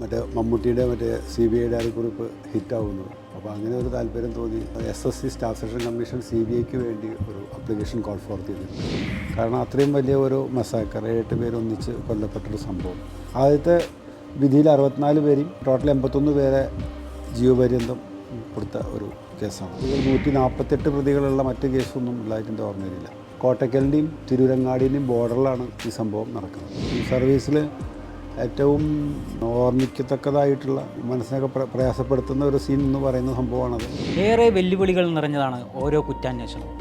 മറ്റേ മമ്മൂട്ടിയുടെ മറ്റേ സി ബി ഐയുടെ അരിക്കുറിപ്പ് ഹിറ്റാവുന്നത് അപ്പോൾ അങ്ങനെ ഒരു താല്പര്യം തോന്നി. S S C staff session commission C B ഐക്ക് വേണ്ടി ഒരു അപ്ലിക്കേഷൻ കോൾ ഫോർ ചെയ്തിരുന്നു. കാരണം അത്രയും വലിയ ഒരു മസാക്കർ എട്ട് പേര് ഒന്നിച്ച് കൊല്ലപ്പെട്ടൊരു സംഭവം. ആദ്യത്തെ വിധിയിൽ അറുപത്തിനാല് പേരെയും ടോട്ടൽ എൺപത്തൊന്ന് പേരെ ജീവപര്യന്തം കൊടുത്ത ഒരു കേസാണ്. നൂറ്റി നാൽപ്പത്തെട്ട് പ്രതികളുള്ള മറ്റ് കേസൊന്നും ഉള്ളതായിട്ട് എന്റെ ഓർമ്മയിലില്ല കോട്ടക്കലിന്റെയും തിരൂരങ്ങാടിന്റെയും ബോർഡറിലാണ് ഈ സംഭവം നടക്കുന്നത്. ഈ സർവീസിൽ ഏറ്റവും ഓർമ്മിക്കത്തക്കതായിട്ടുള്ള മനസ്സിനൊക്കെ പ്രയാസപ്പെടുത്തുന്ന ഒരു സീൻ എന്ന് പറയുന്ന സംഭവമാണത്. ഏറെ വെല്ലുവിളികൾ നിറഞ്ഞതാണ് ഓരോ കുറ്റാന്വേഷണം.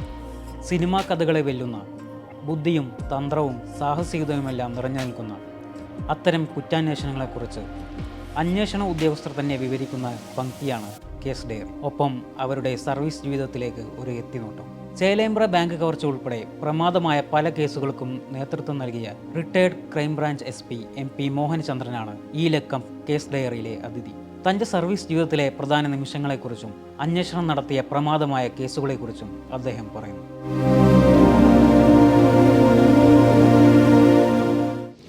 സിനിമാ കഥകളെ വെല്ലുന്ന ബുദ്ധിയും തന്ത്രവും സാഹസികതയുമെല്ലാം നിറഞ്ഞു നിൽക്കുന്ന അത്തരം കുറ്റാന്വേഷണങ്ങളെക്കുറിച്ച് അന്വേഷണ ഉദ്യോഗസ്ഥർ തന്നെ വിവരിക്കുന്ന പങ്ക്തിയാണ് കേസ് ഡെയർ. ഒപ്പം അവരുടെ സർവീസ് ജീവിതത്തിലേക്ക് ഒരു എത്തിനോട്ടം. ചേലേമ്പ്ര ബാങ്ക് കവർച്ച ഉൾപ്പെടെ പ്രമാദമായ പല കേസുകൾക്കും നേതൃത്വം നൽകിയ retired crime branch S P M P മോഹനചന്ദ്രനാണ് ഈ ലക്കം കേസ് ഡയറിയിലെ അതിഥി. തന്റെ സർവീസ് ജീവിതത്തിലെ പ്രധാന നിമിഷങ്ങളെക്കുറിച്ചും അന്വേഷണം നടത്തിയ പ്രമാദമായ കേസുകളെക്കുറിച്ചും അദ്ദേഹം പറയുന്നു.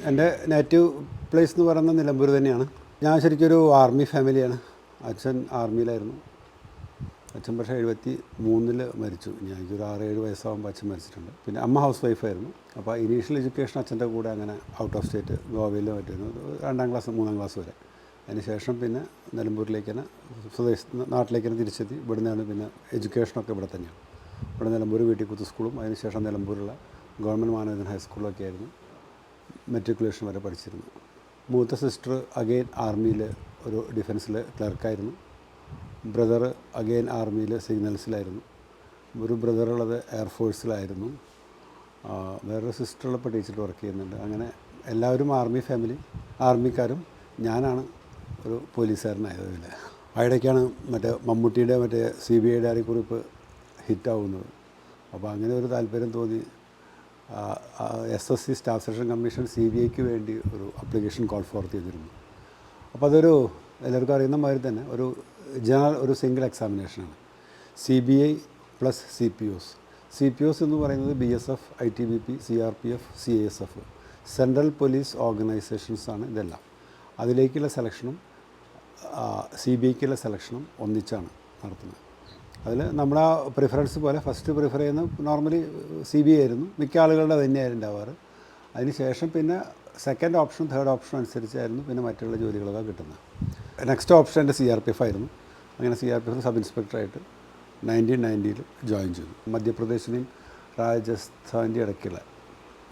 എന്റെ നേറ്റീവ് പ്ലേസ് എന്ന് പറയുന്നത് നിലമ്പൂർ തന്നെയാണ്. ഞാൻ ശരിക്കും ഒരു ആർമി ഫാമിലിയാണ് അച്ഛൻ ആർമിയിലായിരുന്നു അച്ഛൻ പക്ഷേ എഴുപത്തി മൂന്നിൽ മരിച്ചു. ഒരു ആറ് ഏഴ് വയസ്സാകുമ്പോൾ അച്ഛൻ മരിച്ചിട്ടുണ്ട്. പിന്നെ അമ്മ ഹൗസ് വൈഫായിരുന്നു അപ്പോൾ ഇനീഷ്യൽ എഡ്യൂക്കേഷൻ അച്ഛന്റെ കൂടെ അങ്ങനെ ഔട്ട് ഓഫ് സ്റ്റേറ്റ് ഗോവയിൽ പറ്റിയിരുന്നു രണ്ടാം ക്ലാസ് മൂന്നാം ക്ലാസ് വരെ. അതിന് ശേഷം പിന്നെ നിലമ്പൂരിലേക്ക് തന്നെ സ്വദേശ നാട്ടിലേക്ക് തന്നെ തിരിച്ചെത്തി. ഇവിടെ നിന്നാണ് പിന്നെ എഡ്യൂക്കേഷനൊക്കെ ഇവിടെ തന്നെയാണ്. ഇവിടെ നിലമ്പൂർ വീട്ടിൽ കുത്തു സ്കൂളും. അതിനുശേഷം നിലമ്പൂരുള്ള ഗവൺമെന്റ് മാനേജൻ ഹൈസ്കൂളൊക്കെ ആയിരുന്നു മെട്രിക്കുലേഷൻ വരെ പഠിച്ചിരുന്നു മൂത്ത സിസ്റ്റർ അഗെയിൻ ആർമിയിൽ ഒരു ഡിഫൻസിൽ ക്ലർക്കായിരുന്നു. ബ്രദർ അഗെയിൻ ആർമിയിൽ സിഗ്നൽസിലായിരുന്നു. ഒരു ബ്രദറുള്ളത് എയർഫോഴ്സിലായിരുന്നു വേറൊരു വേറൊരു സിസ്റ്ററുള്ളപ്പോൾ ടീച്ചർ വർക്ക് ചെയ്യുന്നുണ്ട്. അങ്ങനെ എല്ലാവരും ആർമി ഫാമിലി ആർമിക്കാരും ഞാനാണ് ഒരു പോലീസുകാരനായതിൽ അവിടേക്കാണ് മറ്റേ മമ്മൂട്ടിയുടെ മറ്റേ സി ബി ഐയുടെ അരിക്കുറിപ്പ് ഹിറ്റാവുന്നത്. അപ്പോൾ അങ്ങനെ ഒരു താല്പര്യം തോന്നി. S S C staff session commission C B ഐക്ക് വേണ്ടി ഒരു അപ്ലിക്കേഷൻ കോൾ ഫോർ ചെയ്തിരുന്നു. അപ്പോൾ അതൊരു എല്ലാവർക്കും അറിയുന്ന മാതിരി തന്നെ ഒരു ജനറൽ ഒരു single എക്സാമിനേഷനാണ് C B I plus C P Os C P Os എന്ന് പറയുന്നത് B S F I T B P C R P F C S F central police ഓർഗനൈസേഷൻസാണ് ഇതെല്ലാം. അതിലേക്കുള്ള സെലക്ഷനും സി ബി ഐക്കുള്ള സെലക്ഷനും ഒന്നിച്ചാണ് നടത്തുന്നത്. അതിൽ നമ്മുടെ പ്രിഫറൻസ് പോലെ ഫസ്റ്റ് പ്രിഫർ ചെയ്യുന്ന നോർമലി സി ബി ഐ ആയിരുന്നു. മിക്ക ആളുകളുടെ തന്നെയായിരുന്നു ഉണ്ടാവാറ്. അതിനുശേഷം പിന്നെ സെക്കൻഡ് ഓപ്ഷൻ തേർഡ് ഓപ്ഷൻ അനുസരിച്ചായിരുന്നു പിന്നെ മറ്റുള്ള ജോലികളൊക്കെ കിട്ടുന്നത്. നെക്സ്റ്റ് ഓപ്ഷൻ എന്റെ സി ആർ പി എഫ് ആയിരുന്നു. അങ്ങനെ C R P F sub ഇൻസ്പെക്ടറായിട്ട് nineteen നയന്റിയിൽ ജോയിൻ ചെയ്തു. മധ്യപ്രദേശിനെയും രാജസ്ഥാന്റെ ഇടയ്ക്കുള്ള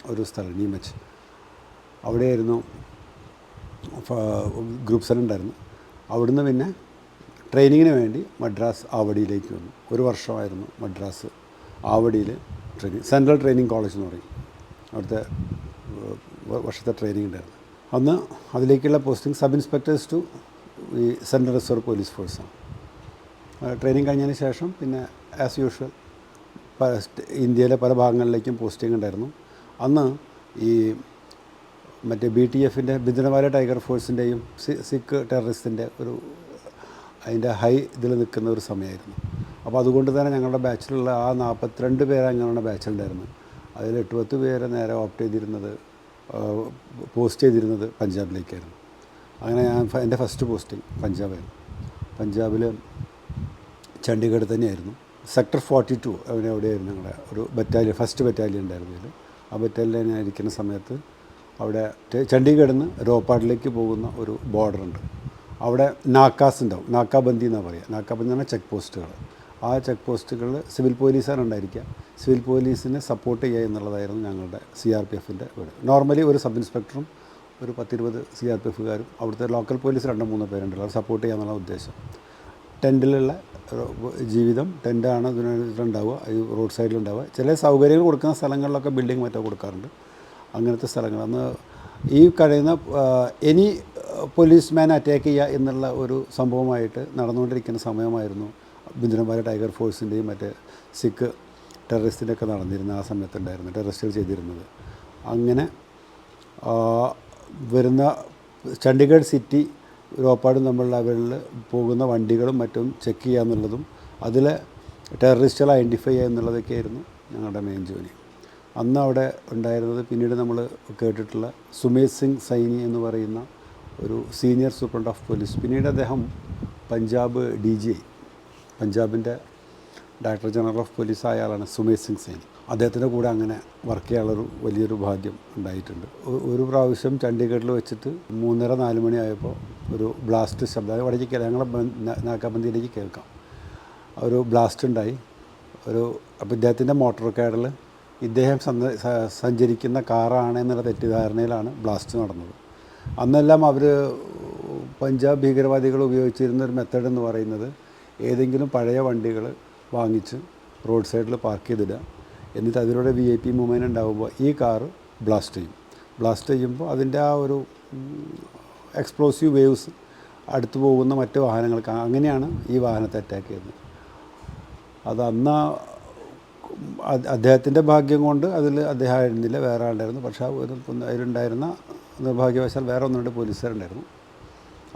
ഒരു സ്ഥലം നീമച്ച്. അവിടെയായിരുന്നു ഗ്രൂപ്പ് സെൽ ഉണ്ടായിരുന്നു അവിടുന്ന് പിന്നെ ട്രെയിനിങ്ങിന് വേണ്ടി മദ്രാസ് ആവടിയിലേക്ക് വന്നു. ഒരു വർഷമായിരുന്നു മദ്രാസ് ആവടിയിൽ ട്രെയിനിങ് സെൻട്രൽ ട്രെയിനിങ് കോളേജ് എന്ന് പറയും. അവിടുത്തെ വർഷത്തെ ട്രെയിനിങ് ഉണ്ടായിരുന്നു. അന്ന് അതിലേക്കുള്ള പോസ്റ്റിംഗ് സബ് ഇൻസ്പെക്ടേഴ്സ് ടു ഈ സെൻട്രൽ റിസർവ് പോലീസ് ഫോഴ്സാണ് ട്രെയിനിങ് കഴിഞ്ഞതിന് ശേഷം പിന്നെ ആസ് യൂഷ്വൽ ഇന്ത്യയിലെ പല ഭാഗങ്ങളിലേക്കും പോസ്റ്റിംഗ് ഉണ്ടായിരുന്നു. അന്ന് ഈ മറ്റേ ബി ടി എഫിന്റെ ബിന്ദനവാല ടൈഗർ ഫോഴ്സിന്റെയും സിഖ് ടെററിസ്റ്റിന്റെ ഒരു അതിന്റെ ഹൈ ഇതിൽ നിൽക്കുന്ന ഒരു സമയമായിരുന്നു. അപ്പോൾ അതുകൊണ്ട് തന്നെ ഞങ്ങളുടെ ബാച്ചിലുള്ള ആ നാൽപ്പത്തിരണ്ട് പേരെ ഞങ്ങളുടെ ബാച്ചിലുണ്ടായിരുന്നു അതിൽ എട്ട് പത്ത് പേരെ നേരെ ഓപ്റ്റ് ചെയ്തിരുന്നത് പോസ്റ്റ് ചെയ്തിരുന്നത് പഞ്ചാബിലേക്കായിരുന്നു. അങ്ങനെ ഞാൻ എന്റെ ഫസ്റ്റ് പോസ്റ്റിംഗ് പഞ്ചാബായിരുന്നു പഞ്ചാബിൽ. ചണ്ഡീഗഡ് തന്നെയായിരുന്നു. സെക്ടർ ഫോർട്ടി ടു അവിടെ ഞങ്ങളുടെ ഒരു ബറ്റാലിയൻ ഫസ്റ്റ് ബറ്റാലിയൻ ഉണ്ടായിരുന്നു ഇതിൽ ആ ബറ്റാലിയൻ ഇരിക്കുന്ന സമയത്ത് അവിടെ ചണ്ഡീഗഡിൽ നിന്ന് രോപ്പാട്ടിലേക്ക് പോകുന്ന ഒരു ബോർഡറുണ്ട് അവിടെ നാക്കാസ് ഉണ്ടാവും. നാക്കാബന്ദി എന്നാണ് പറയുക നാക്കാബന്ദി എന്ന് പറഞ്ഞാൽ ചെക്ക് പോസ്റ്റുകൾ ആ ചെക്ക് പോസ്റ്റുകളിൽ സിവിൽ പോലീസാണ് ഉണ്ടായിരിക്കുക സിവിൽ പോലീസിനെ സപ്പോർട്ട് ചെയ്യുക എന്നുള്ളതായിരുന്നു ഞങ്ങളുടെ സി ആർ പി എഫിന്റെ വീട് നോർമലി ഒരു സബ് ഇൻസ്പെക്ടറും ഒരു പത്തിരുപത് സി ആർ പി എഫുകാരും അവിടുത്തെ ലോക്കൽ പോലീസ് രണ്ടോ മൂന്നോ പേരുണ്ടല്ലോ. സപ്പോർട്ട് ചെയ്യാന്നുള്ള ഉദ്ദേശം. ടെന്റിലുള്ള ജീവിതം ടെന്റാണ് ഇതിനുണ്ടാവുക ഈ റോഡ് സൈഡിലുണ്ടാവുക ചില സൗകര്യങ്ങൾ കൊടുക്കുന്ന സ്ഥലങ്ങളിലൊക്കെ ബിൽഡിംഗ് മറ്റോ കൊടുക്കാറുണ്ട്. അങ്ങനത്തെ സ്ഥലങ്ങൾ. അന്ന് ഈ കഴിയുന്ന എനി പോലീസ്മാൻ അറ്റാക്ക് ചെയ്യുക എന്നുള്ള ഒരു സംഭവമായിട്ട് നടന്നുകൊണ്ടിരിക്കുന്ന സമയമായിരുന്നു ബിന്ദുനമ്പാല ടൈഗർ ഫോഴ്സിന്റെയും മറ്റേ സിഖ് ടെററിസ്റ്റിന്റെ ഒക്കെ നടന്നിരുന്ന ആ സമയത്തുണ്ടായിരുന്നു ടെററിസ്റ്റുകൾ ചെയ്തിരുന്നത്. അങ്ങനെ വരുന്ന ചണ്ഡീഗഡ് സിറ്റി റോപ്പാടും നമ്മൾ അവരിൽ പോകുന്ന വണ്ടികളും മറ്റും ചെക്ക് ചെയ്യുക എന്നുള്ളതും അതിൽ ടെററിസ്റ്റുകൾ ഐഡന്റിഫൈ ചെയ്യുക എന്നുള്ളതൊക്കെ ആയിരുന്നു ഞങ്ങളുടെ മെയിൻ ജോലി. അന്ന് അവിടെ ഉണ്ടായിരുന്നത് പിന്നീട് നമ്മൾ കേട്ടിട്ടുള്ള സുമേത് സിംഗ് സൈനി എന്ന് പറയുന്ന ഒരു സീനിയർ സൂപ്രണ്ട് ഓഫ് പോലീസ് പിന്നീട് അദ്ദേഹം പഞ്ചാബ് ഡി ജി പഞ്ചാബിന്റെ ഡയറക്ടർ ജനറൽ ഓഫ് പോലീസ് ആയ ആളാണ് സുമേഷ് സിംഗ് സൈനി. അദ്ദേഹത്തിന്റെ കൂടെ അങ്ങനെ വർക്ക് ചെയ്യാനുള്ളൊരു വലിയൊരു ഭാഗ്യം ഉണ്ടായിട്ടുണ്ട്. ഒരു പ്രാവശ്യം ചണ്ഡീഗഡിൽ വെച്ചിട്ട് മൂന്നര നാല് മണിയായപ്പോൾ ഒരു ബ്ലാസ്റ്റ് ശബ്ദം. അത് ഇവിടേക്ക് കേൾക്കാം ഞങ്ങളെ ബ- കേൾക്കാം. ഒരു ബ്ലാസ്റ്റ് ഉണ്ടായി. ഒരു അപ്പോൾ ഇദ്ദേഹത്തിന്റെ മോട്ടോർ കാറിൽ ഇദ്ദേഹം സഞ്ചരിക്കുന്ന കാറാണ് എന്നുള്ള തെറ്റിദ്ധാരണയിലാണ് ബ്ലാസ്റ്റ് നടന്നത്. അന്നെല്ലാം അവർ പഞ്ചാബ് ഭീകരവാദികൾ ഉപയോഗിച്ചിരുന്ന ഒരു മെത്തേഡ് എന്ന് പറയുന്നത് ഏതെങ്കിലും പഴയ വണ്ടികൾ വാങ്ങിച്ച് റോഡ് സൈഡിൽ പാർക്ക് ചെയ്തിടുക. എന്നിട്ട് അതിലൂടെ വി ഐ പി മൂവ്മെന്റ് ഉണ്ടാകുമ്പോൾ ഈ കാറ് ബ്ലാസ്റ്റ് ചെയ്യും. ബ്ലാസ്റ്റ് ചെയ്യുമ്പോൾ അതിന്റെ ആ ഒരു എക്സ്പ്ലോസീവ് വേവ്സ് അടുത്ത് പോകുന്ന മറ്റ് വാഹനങ്ങൾക്ക് അങ്ങനെയാണ് ഈ വാഹനത്തെ അറ്റാക്ക് ചെയ്യുന്നത്. അത് അന്ന് അദ്ദേഹത്തിന്റെ ഭാഗ്യം കൊണ്ട് അതിൽ അദ്ദേഹം ആയിരുന്നില്ല വേറെ ആളുണ്ടായിരുന്നു. പക്ഷേ അതിലുണ്ടായിരുന്ന നിർഭാഗ്യവശാൽ വേറെ ഒന്ന് രണ്ട് പോലീസുകാരുണ്ടായിരുന്നു.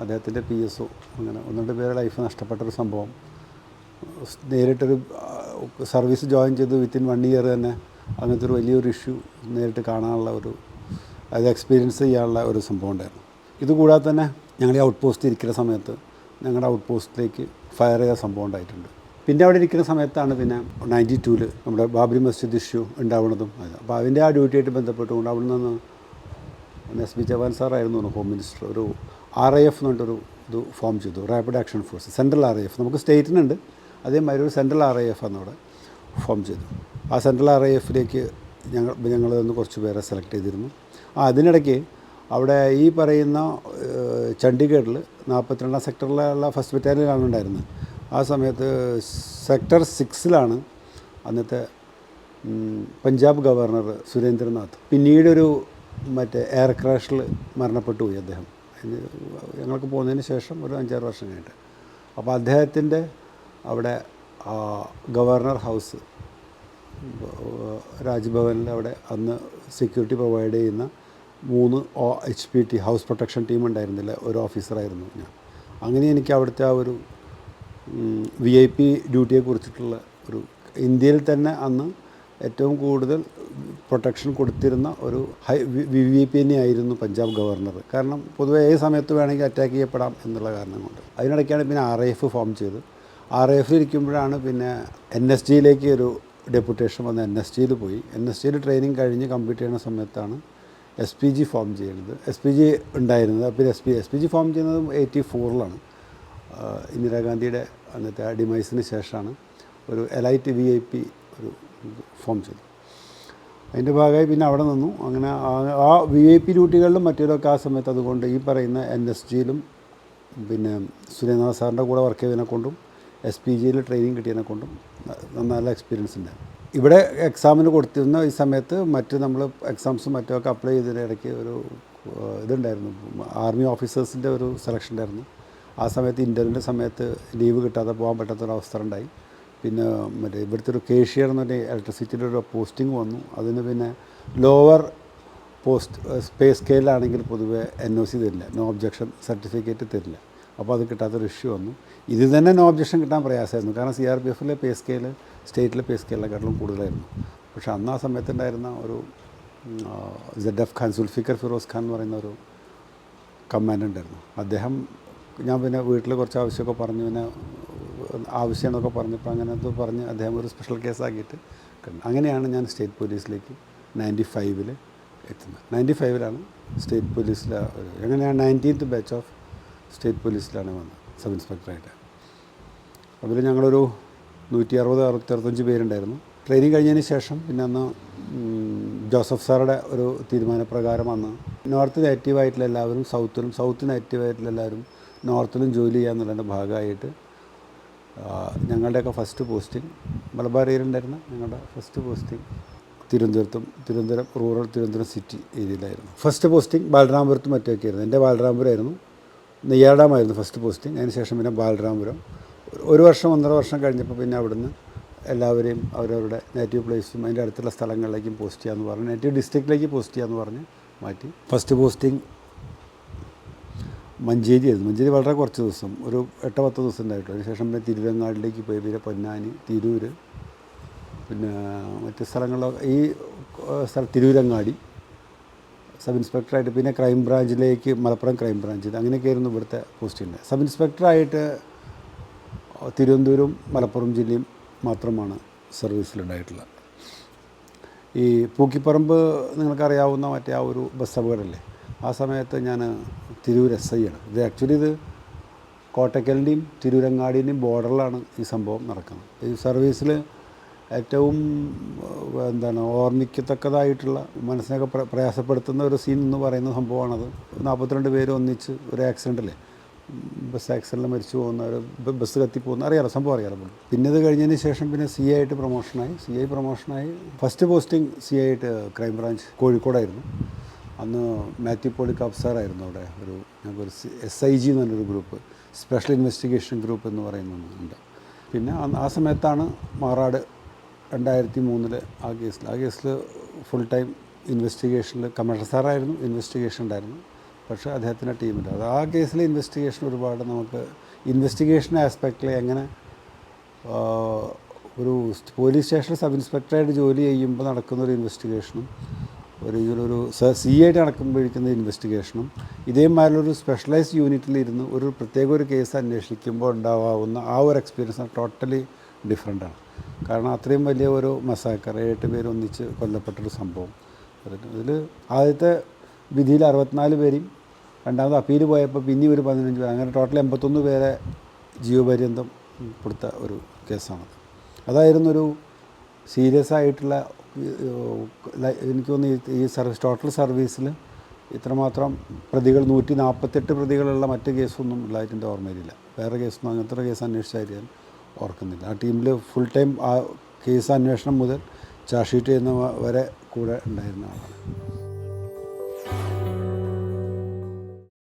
അദ്ദേഹത്തിന്റെ പി എസ് ഒ അങ്ങനെ ഒന്ന് രണ്ട് ലൈഫ് നഷ്ടപ്പെട്ടൊരു സംഭവം. നേരിട്ടൊരു സർവീസ് ജോയിൻ ചെയ്ത് വിത്തിൻ വൺ ഇയർ തന്നെ അങ്ങനത്തെ ഒരു വലിയൊരു ഇഷ്യൂ നേരിട്ട് കാണാനുള്ള ഒരു അത് എക്സ്പീരിയൻസ് ചെയ്യാനുള്ള ഒരു സംഭവം ഉണ്ടായിരുന്നു. ഇതുകൂടാതെ തന്നെ ഞങ്ങൾ ഈ ഔട്ട് പോസ്റ്റിൽ ഇരിക്കുന്ന സമയത്ത് ഞങ്ങളുടെ ഔട്ട് പോസ്റ്റിലേക്ക് ഫയർ ചെയ്ത സംഭവം ഉണ്ടായിട്ടുണ്ട്. പിന്നെ അവിടെ ഇരിക്കുന്ന സമയത്താണ് പിന്നെ നയന്റി ടൂവിൽ നമ്മുടെ ബാബരി മസ്ജിദ് ഇഷ്യൂ ഉണ്ടാവുന്നതും അപ്പോൾ അതിന്റെ ആ ഡ്യൂട്ടിയായിട്ട് ബന്ധപ്പെട്ടുകൊണ്ട് അവിടെ നിന്ന് എസ് ബി ജവാൻ സാറായിരുന്നു ഹോം മിനിസ്റ്റർ ഒരു ആർ ഐ എഫ് എന്ന് പറഞ്ഞിട്ടൊരു ഇത് ഫോം ചെയ്തു. Rapid action force central R I F നമുക്ക് സ്റ്റേറ്റിനുണ്ട്. അതേമാതിരി ഒരു സെൻട്രൽ ആർ ഐ എഫ് എന്നവിടെ ഫോം ചെയ്തു. ആ സെൻട്രൽ ആർ ഐ എഫിലേക്ക് ഞങ്ങൾ ഞങ്ങൾ നിന്ന് കുറച്ച് പേരെ സെലക്ട് ചെയ്തിരുന്നു. ആ അതിനിടയ്ക്ക് അവിടെ ഈ പറയുന്ന ചണ്ഡീഗഡിൽ നാൽപ്പത്തിരണ്ടാം സെക്ടറിലുള്ള ഫസ്റ്റ് ബറ്റാലിയനാണ് ഉണ്ടായിരുന്നത്. ആ സമയത്ത് സെക്ടർ സിക്സിലാണ് അന്നത്തെ പഞ്ചാബ് ഗവർണർ സുരേന്ദ്രനാഥ് പിന്നീടൊരു മറ്റേ എയർ ക്രാഷിൽ മരണപ്പെട്ടു പോയി അദ്ദേഹം. അതിന് ഞങ്ങൾക്ക് പോകുന്നതിന് ശേഷം ഒരു അഞ്ചാറ് വർഷം കഴിഞ്ഞിട്ട്. അപ്പോൾ അദ്ദേഹത്തിന്റെ അവിടെ ഗവർണർ ഹൗസ് രാജ്ഭവനിൽ അവിടെ അന്ന് സെക്യൂരിറ്റി പ്രൊവൈഡ് ചെയ്യുന്ന മൂന്ന് O H P T house protection team ഉണ്ടായിരുന്നില്ല. ഒരു ഓഫീസറായിരുന്നു ഞാൻ. അങ്ങനെ എനിക്ക് അവിടുത്തെ ആ ഒരു വി ഐ പി ഡ്യൂട്ടിയെ കുറിച്ചിട്ടുള്ള ഒരു ഇന്ത്യയിൽ തന്നെ അന്ന് ഏറ്റവും കൂടുതൽ പ്രൊട്ടക്ഷൻ കൊടുത്തിരുന്ന ഒരു ഹൈ വി വി പി തന്നെയായിരുന്നു പഞ്ചാബ് ഗവർണർ കാരണം പൊതുവേ ഏത് സമയത്ത് വേണമെങ്കിൽ അറ്റാക്ക് ചെയ്യപ്പെടാം എന്നുള്ള കാരണം കൊണ്ട് അതിനിടയ്ക്കാണ് പിന്നെ ആർ എഫ് ഫോം ചെയ്ത്. ആർ എഫിൽ ഇരിക്കുമ്പോഴാണ് പിന്നെ എൻ എസ് ജിയിലേക്ക് ഒരു ഡെപ്യൂട്ടേഷൻ വന്ന് എൻ എസ് ജിയിൽ പോയി. എൻ എസ് ജിയിൽ ട്രെയിനിങ് കഴിഞ്ഞ് കംപ്ലീറ്റ് ചെയ്യുന്ന സമയത്താണ് എസ് പി ജി ഫോം ചെയ്യുന്നത്. എസ് പി ജി ഉണ്ടായിരുന്നത് പിന്നെ S P S P G form ചെയ്യുന്നതും എയ്റ്റി ഫോറിലാണ് ഇന്ദിരാഗാന്ധിയുടെ അന്നത്തെ ആ ഡിമൈസിന് ശേഷമാണ് ഒരു എലൈറ്റ് വി ഐ പി ഒരു ഫോം ചെയ്തു അതിന്റെ ഭാഗമായി പിന്നെ അവിടെ നിന്നു. അങ്ങനെ ആ- വി ഐ പി ഡ്യൂട്ടികളിലും മറ്റേതൊക്കെ ആ സമയത്ത് അതുകൊണ്ട് ഈ പറയുന്ന എൻ എസ് ജിയിലും പിന്നെ സുരേന്ദ്രനാഥ് സാറിന്റെ കൂടെ വർക്ക് ചെയ്തതിനെ കൊണ്ടും എസ് പി ജിയിൽ ട്രെയിനിങ് കിട്ടിയതിനെ കൊണ്ടും നല്ല എക്സ്പീരിയൻസ് ഉണ്ട് ഇവിടെ എക്സാമിന് കൊടുത്തിരുന്ന ഈ സമയത്ത് മറ്റ് നമ്മൾ എക്സാംസും മറ്റുമൊക്കെ അപ്ലൈ ചെയ്തതിന് ഇടയ്ക്ക് ഒരു ഇതുണ്ടായിരുന്നു. ആർമി ഓഫീസേഴ്സിന്റെ ഒരു സെലക്ഷൻ ഉണ്ടായിരുന്നു. ആ സമയത്ത് ഇന്റർവ്യൂവിന്റെ സമയത്ത് ലീവ് കിട്ടാതെ പോകാൻ പറ്റാത്തൊരവസ്ഥ ഉണ്ടായി. പിന്നെ മറ്റേ ഇവിടുത്തെ ഒരു കേഷ്യർ പറഞ്ഞാൽ ഇലക്ട്രിസിറ്റിയുടെ ഒരു പോസ്റ്റിംഗ് വന്നു. അതിന് പിന്നെ ലോവർ പോസ്റ്റ് സ്പേസ് സ്കെയിലാണെങ്കിൽ പൊതുവേ എൻ ഒ സി തരില്ല. നോ ഒബ്ജക്ഷൻ സർട്ടിഫിക്കറ്റ് തരില്ല. അപ്പോൾ അത് കിട്ടാത്തൊരു ഇഷ്യൂ വന്നു. ഇതിൽ തന്നെ നോ ഒബ്ജക്ഷൻ കിട്ടാൻ പ്രയാസമായിരുന്നു. കാരണം സി ആർ പി എഫിലെ പേ സ്കെയിൽ സ്റ്റേറ്റിലെ പേ സ്കെയിലിനെക്കാട്ടിലും കൂടുതലായിരുന്നു. പക്ഷേ അന്ന് ആ സമയത്തുണ്ടായിരുന്ന ഒരു സെഡ് എഫ് ഖാൻ സുൽഫിക്കർ ഫിറോസ് ഖാൻ എന്ന് പറയുന്ന ഒരു കമാൻഡന്റായിരുന്നു അദ്ദേഹം ഞാൻ പിന്നെ വീട്ടിൽ കുറച്ച് ആവശ്യമൊക്കെ പറഞ്ഞു. പിന്നെ ആവശ്യം എന്നൊക്കെ പറഞ്ഞപ്പോൾ അങ്ങനെ അത് പറഞ്ഞ് അദ്ദേഹം ഒരു സ്പെഷ്യൽ കേസാക്കിയിട്ട് കണ്ടു. അങ്ങനെയാണ് ഞാൻ സ്റ്റേറ്റ് പോലീസിലേക്ക് നയന്റി ഫൈവിൽ എത്തുന്നത്. നയന്റി ഫൈവിലാണ് സ്റ്റേറ്റ് പോലീസിലെ എങ്ങനെയാണ് ഞാൻ നയന്റീൻത്ത് ബാച്ച് ഓഫ് സ്റ്റേറ്റ് പോലീസിലാണ് വന്നത് സബ് ഇൻസ്പെക്ടറായിട്ട്. അതിൽ ഞങ്ങളൊരു നൂറ്റി അറുപത് അറുപത്തറുപത്തഞ്ച് പേരുണ്ടായിരുന്നു. ട്രെയിനിങ് കഴിഞ്ഞതിന് ശേഷം പിന്നെ അന്ന് ജോസഫ് സാറുടെ ഒരു തീരുമാനപ്രകാരം അന്ന് നോർത്ത് ആക്റ്റീവായിട്ടുള്ള എല്ലാവരും സൗത്തിലും സൗത്തിന് ആക്റ്റീവായിട്ടുള്ള എല്ലാവരും നോർത്തിലും ജോലി ചെയ്യാന്നുള്ളതിന്റെ ഭാഗമായിട്ട് ഞങ്ങളുടെയൊക്കെ ഫസ്റ്റ് പോസ്റ്റിംഗ് മലബാർ ഏരിയയിലുണ്ടായിരുന്ന ഞങ്ങളുടെ ഫസ്റ്റ് പോസ്റ്റിംഗ് തിരുവനന്തപുരത്തും തിരുവനന്തപുരം റൂറൽ തിരുവനന്തപുരം സിറ്റി ഏരിയയിലായിരുന്നു. ഫസ്റ്റ് പോസ്റ്റിംഗ് ബാലരാമപുരത്തും മറ്റൊക്കെ ആയിരുന്നു എന്റെ ബാലരാമപുരമായിരുന്നു നെയ്യാടാമായിരുന്നു ഫസ്റ്റ് പോസ്റ്റിംഗ് അതിനുശേഷം പിന്നെ ബാലരാമപുരം. ഒരു വർഷം ഒന്നര വർഷം കഴിഞ്ഞപ്പോൾ പിന്നെ അവിടുന്ന് എല്ലാവരെയും അവരവരുടെ നേറ്റീവ് പ്ലേസും അതിന്റെ അടുത്തുള്ള സ്ഥലങ്ങളിലേക്കും പോസ്റ്റ് ചെയ്യാമെന്ന് പറഞ്ഞു നേറ്റീവ് ഡിസ്ട്രിക്റ്റിലേക്ക് പോസ്റ്റ് ചെയ്യാമെന്ന് പറഞ്ഞ് മാറ്റി. ഫസ്റ്റ് പോസ്റ്റിംഗ് മഞ്ചേരി ആയിരുന്നു. മഞ്ചേരി വളരെ കുറച്ച് ദിവസം ഒരു എട്ട് പത്ത് ദിവസം ഉണ്ടായിട്ടു അതിനുശേഷം പിന്നെ തിരുവങ്ങാടിലേക്ക് പോയി പിന്നെ പൊന്നാനി തിരൂർ പിന്നെ മറ്റ് സ്ഥലങ്ങളിലൊക്കെ ഈ സ്ഥലം തിരൂരങ്ങാടി സബ് ഇൻസ്പെക്ടറായിട്ട് പിന്നെ ക്രൈം ബ്രാഞ്ചിലേക്ക് മലപ്പുറം ക്രൈം ബ്രാഞ്ചിൽ അങ്ങനെയൊക്കെയായിരുന്നു ഇവിടുത്തെ പോസ്റ്റിന്റെ സബ് ഇൻസ്പെക്ടറായിട്ട് തിരുവനന്തപുരം മലപ്പുറം ജില്ലയും മാത്രമാണ് സർവീസിലുണ്ടായിട്ടുള്ളത് ഈ പൂക്കിപ്പറമ്പ് നിങ്ങൾക്കറിയാവുന്ന മറ്റേ ആ ഒരു ബസ് അപകടമല്ലേ ആ സമയത്ത് ഞാൻ തിരൂർ എസ് ഐ ആണ്. ഇത് ആക്ച്വലി ഇത് കോട്ടക്കലിന്റെയും തിരൂരങ്ങാടിന്റെയും ബോർഡറിലാണ് ഈ സംഭവം നടക്കുന്നത്. ഈ സർവീസിൽ ഏറ്റവും എന്താണ് ഓർമ്മിക്കത്തക്കതായിട്ടുള്ള മനസ്സിനൊക്കെ പ്ര പ്രയാസപ്പെടുത്തുന്ന ഒരു സീൻ എന്ന് പറയുന്ന സംഭവമാണത്. നാൽപ്പത്തിരണ്ട് പേര് ഒന്നിച്ച് ഒരു ആക്സിഡന്റിൽ ബസ് ആക്സിഡന്റിൽ മരിച്ചു പോകുന്ന ഒരു ബസ് കത്തിപ്പോകുന്ന അറിയാലോ സംഭവം അറിയാലോ. പിന്നെ അത് കഴിഞ്ഞതിന് ശേഷം പിന്നെ സി ഐ ആയിട്ട് പ്രൊമോഷനായി സി ഐ പ്രൊമോഷനായി ഫസ്റ്റ് പോസ്റ്റിംഗ് സി ഐ ആയിട്ട് ക്രൈം ബ്രാഞ്ച് കോഴിക്കോടായിരുന്നു. അന്ന് മാത്യു പോളിക്കാപ്പ് സാറായിരുന്നു അവിടെ ഒരു ഞങ്ങൾക്കൊരു എസ് ഐ ജി എന്ന് പറഞ്ഞൊരു ഗ്രൂപ്പ് സ്പെഷ്യൽ ഇൻവെസ്റ്റിഗേഷൻ ഗ്രൂപ്പ് എന്ന് പറയുന്നുണ്ട് പിന്നെ ആ സമയത്താണ് മാറാട് രണ്ടായിരത്തി മൂന്നിൽ ആ കേസിൽ ആ കേസിൽ ഫുൾ ടൈം ഇൻവെസ്റ്റിഗേഷനിൽ കമ്മീഷണർ സാറായിരുന്നു ഇൻവെസ്റ്റിഗേഷൻ ഉണ്ടായിരുന്നു. പക്ഷേ അദ്ദേഹത്തിന്റെ ടീമില്ല. അത് ആ കേസിലെ ഇൻവെസ്റ്റിഗേഷൻ ഒരുപാട് നമുക്ക് ഇൻവെസ്റ്റിഗേഷൻ ആസ്പെക്റ്റിൽ എങ്ങനെ ഒരു പോലീസ് സ്റ്റേഷനിൽ സബ് ഇൻസ്പെക്ടറായിട്ട് ജോലി ചെയ്യുമ്പോൾ നടക്കുന്ന ഒരു ഇൻവെസ്റ്റിഗേഷനും ഒരു ഇതിലൊരു സി ആയിട്ട് നടക്കുമ്പോഴിരിക്കുന്ന ഇൻവെസ്റ്റിഗേഷനും ഇതേമാതിരിലൊരു സ്പെഷ്യലൈസ്ഡ് യൂണിറ്റിലിരുന്ന് ഒരു പ്രത്യേക ഒരു കേസ് അന്വേഷിക്കുമ്പോൾ ഉണ്ടാവാവുന്ന ആ ഒരു എക്സ്പീരിയൻസ് ടോട്ടലി ഡിഫറെന്റാണ് കാരണം അത്രയും വലിയ ഒരു മസാക്കർ ഏഴെട്ട് പേര് ഒന്നിച്ച് കൊല്ലപ്പെട്ടൊരു സംഭവം. അതിൽ ആദ്യത്തെ വിധിയിൽ അറുപത്തിനാല് പേരെയും രണ്ടാമത് അപ്പീൽ പോയപ്പോൾ പിന്നെ ഒരു പതിനഞ്ച് പേര് അങ്ങനെ ടോട്ടൽ എൺപത്തൊന്ന് പേരെ ജീവപര്യന്തം കൊടുത്ത ഒരു കേസാണത്. അതായിരുന്നു ഒരു സീരിയസ് ആയിട്ടുള്ള എനിക്ക് തോന്നുന്നു ഈ- സർവീസ് ടോട്ടൽ സർവീസിൽ ഇത്രമാത്രം പ്രതികൾ നൂറ്റി നാൽപ്പത്തെട്ട് പ്രതികളുള്ള മറ്റ് കേസൊന്നും ഉള്ളതായിട്ട് എന്റെ ഓർമ്മയിലില്ല. വേറെ കേസൊന്നും അങ്ങനത്തെ കേസ് അന്വേഷിച്ചായിട്ട് ഞാൻ ഓർക്കുന്നില്ല. ആ ടീമിൽ ഫുൾ ടൈം ആ കേസ് അന്വേഷണം മുതൽ ചാർജ് ഷീറ്റ് ചെയ്യുന്ന വരെ കൂടെ ഉണ്ടായിരുന്ന ആളാണ്.